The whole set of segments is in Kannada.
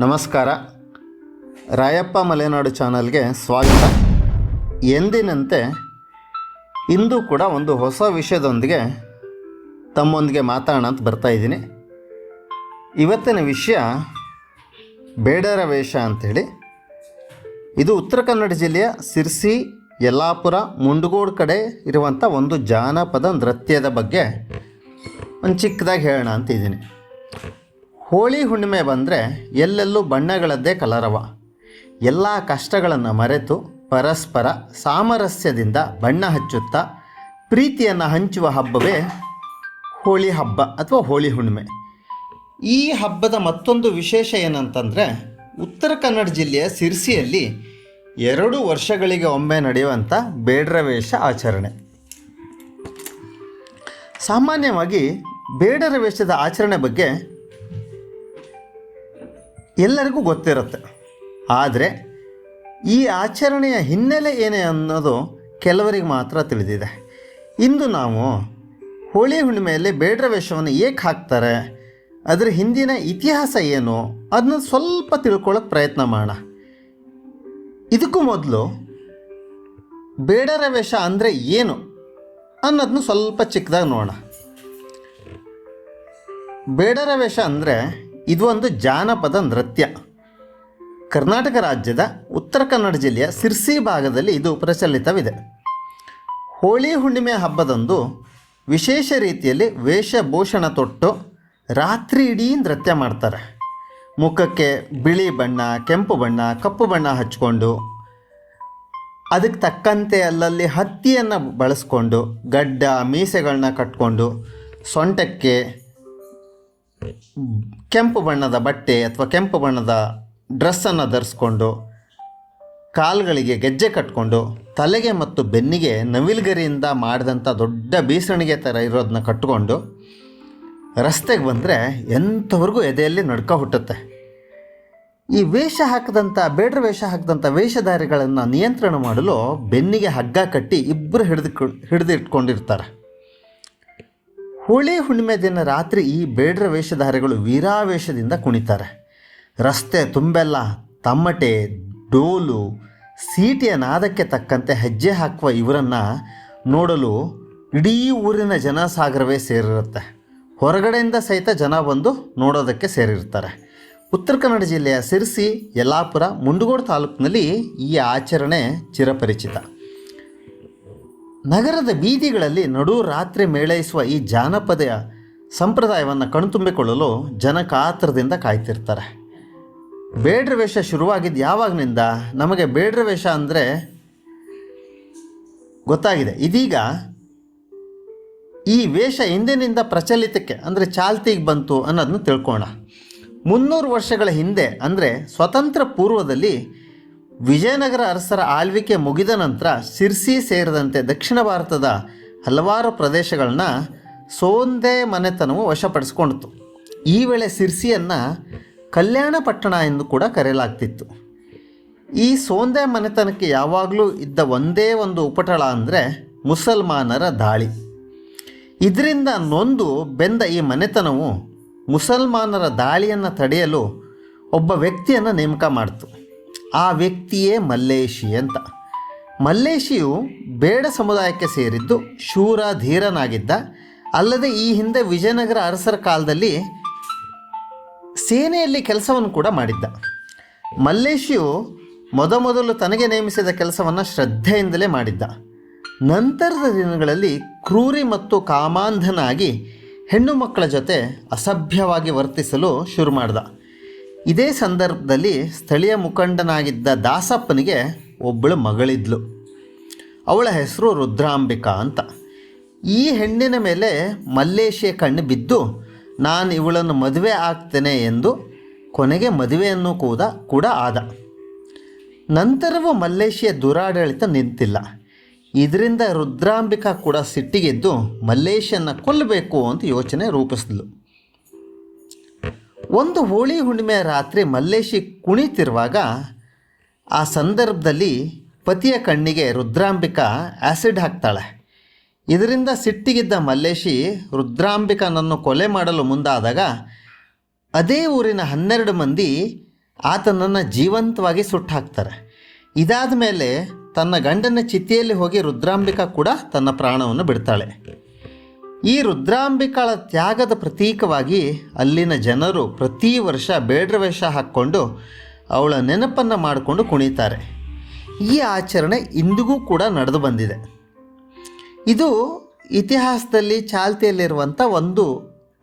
ನಮಸ್ಕಾರ. ರಾಯಪ್ಪ ಮಲೆನಾಡು ಚಾನಲ್ಗೆ ಸ್ವಾಗತ. ಎಂದಿನಂತೆ ಇಂದು ಕೂಡ ಒಂದು ಹೊಸ ವಿಷಯದೊಂದಿಗೆ ತಮ್ಮೊಂದಿಗೆ ಮಾತಾಡೋಣ ಅಂತ ಬರ್ತಾ ಇದ್ದೀನಿ. ಇವತ್ತಿನ ವಿಷಯ ಬೇಡರ ವೇಷ ಅಂಥೇಳಿ. ಇದು ಉತ್ತರ ಕನ್ನಡ ಜಿಲ್ಲೆಯ ಸಿರ್ಸಿ, ಯಲ್ಲಾಪುರ, ಮುಂಡಗೋಡು ಕಡೆ ಇರುವಂಥ ಒಂದು ಜಾನಪದ ನೃತ್ಯದ ಬಗ್ಗೆ ಒಂದು ಚಿಕ್ಕದಾಗಿ ಹೇಳೋಣ ಅಂತಿದ್ದೀನಿ ಹೋಳಿ ಹುಣ್ಣಿಮೆ ಬಂದರೆ ಎಲ್ಲೆಲ್ಲೂ ಬಣ್ಣಗಳದ್ದೇ ಕಲರವ. ಎಲ್ಲ ಕಷ್ಟಗಳನ್ನು ಮರೆತು ಪರಸ್ಪರ ಸಾಮರಸ್ಯದಿಂದ ಬಣ್ಣ ಹಚ್ಚುತ್ತಾ ಪ್ರೀತಿಯನ್ನು ಹಂಚುವ ಹಬ್ಬವೇ ಹೋಳಿ ಹಬ್ಬ ಅಥವಾ ಹೋಳಿ ಹುಣ್ಣಿಮೆ. ಈ ಹಬ್ಬದ ಮತ್ತೊಂದು ವಿಶೇಷ ಏನಂತಂದರೆ ಉತ್ತರ ಕನ್ನಡ ಜಿಲ್ಲೆಯ ಸಿರ್ಸಿಯಲ್ಲಿ ಎರಡು ವರ್ಷಗಳಿಗೆ ಒಮ್ಮೆ ನಡೆಯುವಂಥ ಬೇಡ್ರ ವೇಷ ಆಚರಣೆ. ಸಾಮಾನ್ಯವಾಗಿ ಬೇಡರ ವೇಷದ ಆಚರಣೆ ಬಗ್ಗೆ ಎಲ್ಲರಿಗೂ ಗೊತ್ತಿರುತ್ತೆ. ಆದರೆ ಈ ಆಚರಣೆಯ ಹಿನ್ನೆಲೆ ಏನೇ ಅನ್ನೋದು ಕೆಲವರಿಗೆ ಮಾತ್ರ ತಿಳಿದಿದೆ. ಇಂದು ನಾವು ಹೋಳಿ ಹುಣ್ಣಿಮೆಯಲ್ಲಿ ಬೇಡ್ರ ವೇಷವನ್ನು ಏಕೆ ಹಾಕ್ತಾರೆ? ಅದರ ಹಿಂದಿನ ಇತಿಹಾಸ ಏನು? ಅದನ್ನ ಸ್ವಲ್ಪ ತಿಳ್ಕೊಳ್ಳೋಕೆ ಪ್ರಯತ್ನ ಮಾಡೋಣ. ಇದಕ್ಕೂ ಮೊದಲು ಬೇಡರ ವೇಷ ಅಂದರೆ ಏನು ಅನ್ನೋದನ್ನ ಸ್ವಲ್ಪ ಚಿಕ್ಕದಾಗಿ ನೋಡೋಣ. ಬೇಡರ ವೇಷ ಅಂದರೆ ಇದು ಒಂದು ಜಾನಪದ ನೃತ್ಯ. ಕರ್ನಾಟಕ ರಾಜ್ಯದ ಉತ್ತರ ಕನ್ನಡ ಜಿಲ್ಲೆಯ ಸಿರ್ಸಿ ಭಾಗದಲ್ಲಿ ಇದು ಪ್ರಚಲಿತವಿದೆ. ಹೋಳಿ ಹುಣ್ಣಿಮೆ ಹಬ್ಬದಂದು ವಿಶೇಷ ರೀತಿಯಲ್ಲಿ ವೇಷಭೂಷಣ ತೊಟ್ಟು ರಾತ್ರಿ ಇಡೀ ನೃತ್ಯ ಮಾಡ್ತಾರೆ. ಮುಖಕ್ಕೆ ಬಿಳಿ ಬಣ್ಣ, ಕೆಂಪು ಬಣ್ಣ, ಕಪ್ಪು ಬಣ್ಣ ಹಚ್ಕೊಂಡು, ಅದಕ್ಕೆ ತಕ್ಕಂತೆ ಅಲ್ಲಲ್ಲಿ ಹತ್ತಿಯನ್ನು ಬಳಸ್ಕೊಂಡು, ಗಡ್ಡ ಮೀಸೆಗಳನ್ನ ಕಟ್ಕೊಂಡು, ಸೊಂಟಕ್ಕೆ ಕೆಂಪು ಬಣ್ಣದ ಬಟ್ಟೆ ಅಥವಾ ಕೆಂಪು ಬಣ್ಣದ ಡ್ರೆಸ್ಸನ್ನು ಧರಿಸ್ಕೊಂಡು, ಕಾಲುಗಳಿಗೆ ಗೆಜ್ಜೆ ಕಟ್ಕೊಂಡು, ತಲೆಗೆ ಮತ್ತು ಬೆನ್ನಿಗೆ ನವಿಲುಗರಿಯಿಂದ ಮಾಡಿದಂಥ ದೊಡ್ಡ ಬೀಸಣಿಗೆ ಥರ ಇರೋದನ್ನ ಕಟ್ಕೊಂಡು ರಸ್ತೆಗೆ ಬಂದರೆ ಎಂಥವ್ರಿಗೂ ಎದೆಯಲ್ಲಿ ನಡ್ಕ ಹುಟ್ಟುತ್ತೆ. ಈ ವೇಷ ಹಾಕಿದಂಥ ಬೇಡ್ರ ವೇಷ ಹಾಕಿದಂಥ ವೇಷಧಾರಿಗಳನ್ನು ನಿಯಂತ್ರಣ ಮಾಡಲು ಬೆನ್ನಿಗೆ ಹಗ್ಗ ಕಟ್ಟಿ ಇಬ್ಬರು ಹಿಡಿದು ಹಿಡಿದು ಇಟ್ಕೊಂಡಿರ್ತಾರೆ ಹೋಳಿ ಹುಣ್ಣಿಮೆ ದಿನ ರಾತ್ರಿ ಈ ಬೇಡ್ರ ವೇಷಧಾರಿಗಳು ವೀರಾವೇಶದಿಂದ ಕುಣಿತಾರೆ. ರಸ್ತೆ, ತುಂಬೆಲ್ಲ, ತಮ್ಮಟೆ, ಡೋಲು, ಸೀಟಿಯ ನಾದಕ್ಕೆ ತಕ್ಕಂತೆ ಹೆಜ್ಜೆ ಹಾಕುವ ಇವರನ್ನು ನೋಡಲು ಇಡೀ ಊರಿನ ಜನಸಾಗರವೇ ಸೇರಿರುತ್ತೆ. ಹೊರಗಡೆಯಿಂದ ಸಹಿತ ಜನ ಬಂದು ನೋಡೋದಕ್ಕೆ ಸೇರಿರ್ತಾರೆ. ಉತ್ತರ ಕನ್ನಡ ಜಿಲ್ಲೆಯ ಸಿರ್ಸಿ, ಯಲ್ಲಾಪುರ, ಮುಂಡಗೋಡು ತಾಲೂಕಿನಲ್ಲಿ ಈ ಆಚರಣೆ ಚಿರಪರಿಚಿತ. ನಗರದ ಬೀದಿಗಳಲ್ಲಿ ನಡು ರಾತ್ರಿ ಮೇಳೈಸುವ ಈ ಜಾನಪದ ಸಂಪ್ರದಾಯವನ್ನು ಕಣ್ತುಂಬಿಕೊಳ್ಳಲು ಜನ ಕಾತರದಿಂದ ಕಾಯ್ತಿರ್ತಾರೆ. ಬೇಡ್ರ ವೇಷ ಶುರುವಾಗಿದ್ದು ಯಾವಾಗಿನಿಂದ ನಮಗೆ ಬೇಡ್ರ ವೇಷ ಅಂದರೆ ಗೊತ್ತಾಗಿದೆ. ಇದೀಗ ಈ ವೇಷ ಹಿಂದಿನಿಂದ ಪ್ರಚಲಿತಕ್ಕೆ ಅಂದರೆ ಚಾಲ್ತಿಗೆ ಬಂತು ಅನ್ನೋದನ್ನು ತಿಳ್ಕೋಣ ಮುನ್ನೂರು ವರ್ಷಗಳ ಹಿಂದೆ ಅಂದರೆ ಸ್ವತಂತ್ರ ಪೂರ್ವದಲ್ಲಿ ವಿಜಯನಗರ ಅರಸರ ಆಳ್ವಿಕೆ ಮುಗಿದ ನಂತರ ಸಿರ್ಸಿ ಸೇರಿದಂತೆ ದಕ್ಷಿಣ ಭಾರತದ ಹಲವಾರು ಪ್ರದೇಶಗಳನ್ನ ಸೋಂದೆ ಮನೆತನವು ವಶಪಡಿಸ್ಕೊಂಡಿತು ಈ ವೇಳೆ ಸಿರ್ಸಿಯನ್ನು ಕಲ್ಯಾಣ ಪಟ್ಟಣ ಎಂದು ಕೂಡ ಕರೆಯಲಾಗ್ತಿತ್ತು. ಈ ಸೋಂದೆ ಮನೆತನಕ್ಕೆ ಯಾವಾಗಲೂ ಇದ್ದ ಒಂದೇ ಒಂದು ಉಪಟಳ ಅಂದರೆ ಮುಸಲ್ಮಾನರ ದಾಳಿ. ಇದರಿಂದ ನೊಂದು ಬೆಂದ ಈ ಮನೆತನವು ಮುಸಲ್ಮಾನರ ದಾಳಿಯನ್ನು ತಡೆಯಲು ಒಬ್ಬ ವ್ಯಕ್ತಿಯನ್ನು ನೇಮಕ ಮಾಡಿತು. ಆ ವ್ಯಕ್ತಿಯೇ ಮಲ್ಲೇಶಿ ಅಂತ. ಮಲ್ಲೇಶಿಯು ಬೇಡ ಸಮುದಾಯಕ್ಕೆ ಸೇರಿದ್ದು ಶೂರ ಧೀರನಾಗಿದ್ದ. ಅಲ್ಲದೆ ಈ ಹಿಂದೆ ವಿಜಯನಗರ ಅರಸರ ಕಾಲದಲ್ಲಿ ಸೇನೆಯಲ್ಲಿ ಕೆಲಸವನ್ನು ಕೂಡ ಮಾಡಿದ್ದ. ಮಲ್ಲೇಶಿಯು ಮೊದಮೊದಲು ತನಗೆ ನೇಮಿಸಿದ ಕೆಲಸವನ್ನು ಶ್ರದ್ಧೆಯಿಂದಲೇ ಮಾಡಿದ್ದ. ನಂತರದ ದಿನಗಳಲ್ಲಿ ಕ್ರೂರಿ ಮತ್ತು ಕಾಮಾಂಧನಾಗಿ ಹೆಣ್ಣು ಮಕ್ಕಳ ಜೊತೆ ಅಸಭ್ಯವಾಗಿ ವರ್ತಿಸಲು ಶುರು ಮಾಡ್ದ. ಇದೇ ಸಂದರ್ಭದಲ್ಲಿ ಸ್ಥಳೀಯ ಮುಖಂಡನಾಗಿದ್ದ ದಾಸಪ್ಪನಿಗೆ ಒಬ್ಬಳು ಮಗಳಿದ್ಲು. ಅವಳ ಹೆಸರು ರುದ್ರಾಂಬಿಕಾ ಅಂತ. ಈ ಹೆಣ್ಣಿನ ಮೇಲೆ ಮಲ್ಲೇಶಿಯ ಕಣ್ಣು ಬಿದ್ದು, ನಾನು ಇವಳನ್ನು ಮದುವೆ ಆಗ್ತೇನೆ ಎಂದು ಕೊನೆಗೆ ಮದುವೆಯನ್ನು ಕೂಡ ಕೂಡ ಆದ. ನಂತರವೂ ಮಲ್ಲೇಶಿಯ ದುರಾಡಳಿತ ನಿಂತಿಲ್ಲ. ಇದರಿಂದ ರುದ್ರಾಂಬಿಕಾ ಕೂಡ ಸಿಟ್ಟಿಗೆದ್ದು, ಮಲ್ಲೇಶಿಯನ್ನು ಕೊಲ್ಲಬೇಕು ಅಂತ ಯೋಚನೆ ರೂಪಿಸಿದ್ಲು. ಒಂದು ಹೋಳಿ ಹುಣ್ಣಿಮೆಯ ರಾತ್ರಿ ಮಲ್ಲೇಶಿ ಕುಣಿತಿರುವಾಗ ಆ ಸಂದರ್ಭದಲ್ಲಿ ಪತಿಯ ಕಣ್ಣಿಗೆ ರುದ್ರಾಂಬಿಕಾ ಆ್ಯಸಿಡ್ ಹಾಕ್ತಾಳೆ. ಇದರಿಂದ ಸಿಟ್ಟಿಗಿದ್ದ ಮಲ್ಲೇಶಿ ರುದ್ರಾಂಬಿಕನನ್ನು ಕೊಲೆ ಮಾಡಲು ಮುಂದಾದಾಗ ಅದೇ ಊರಿನ ಹನ್ನೆರಡು ಮಂದಿ ಆತನನ್ನು ಜೀವಂತವಾಗಿ ಸುಟ್ಟು ಹಾಕ್ತಾರೆ ಇದಾದ ಮೇಲೆ ತನ್ನ ಗಂಡನ ಚಿತೆಯಲ್ಲಿ ಹೋಗಿ ರುದ್ರಾಂಬಿಕಾ ಕೂಡ ತನ್ನ ಪ್ರಾಣವನ್ನು ಬಿಡ್ತಾಳೆ. ಈ ರುದ್ರಾಂಬಿಕಾಳ ತ್ಯಾಗದ ಪ್ರತೀಕವಾಗಿ ಅಲ್ಲಿನ ಜನರು ಪ್ರತಿ ವರ್ಷ ಬೇಡ್ರ ವೇಷ ಹಾಕ್ಕೊಂಡು ಅವಳ ನೆನಪನ್ನು ಮಾಡಿಕೊಂಡು ಕುಣಿತಾರೆ. ಈ ಆಚರಣೆ ಇಂದಿಗೂ ಕೂಡ ನಡೆದು ಬಂದಿದೆ. ಇದು ಇತಿಹಾಸದಲ್ಲಿ ಚಾಲ್ತಿಯಲ್ಲಿರುವಂಥ ಒಂದು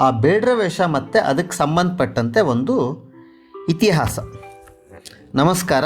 ಆ ಬೇಡ್ರ ವೇಷ ಮತ್ತು ಅದಕ್ಕೆ ಸಂಬಂಧಪಟ್ಟಂತೆ ಒಂದು ಇತಿಹಾಸ. ನಮಸ್ಕಾರ.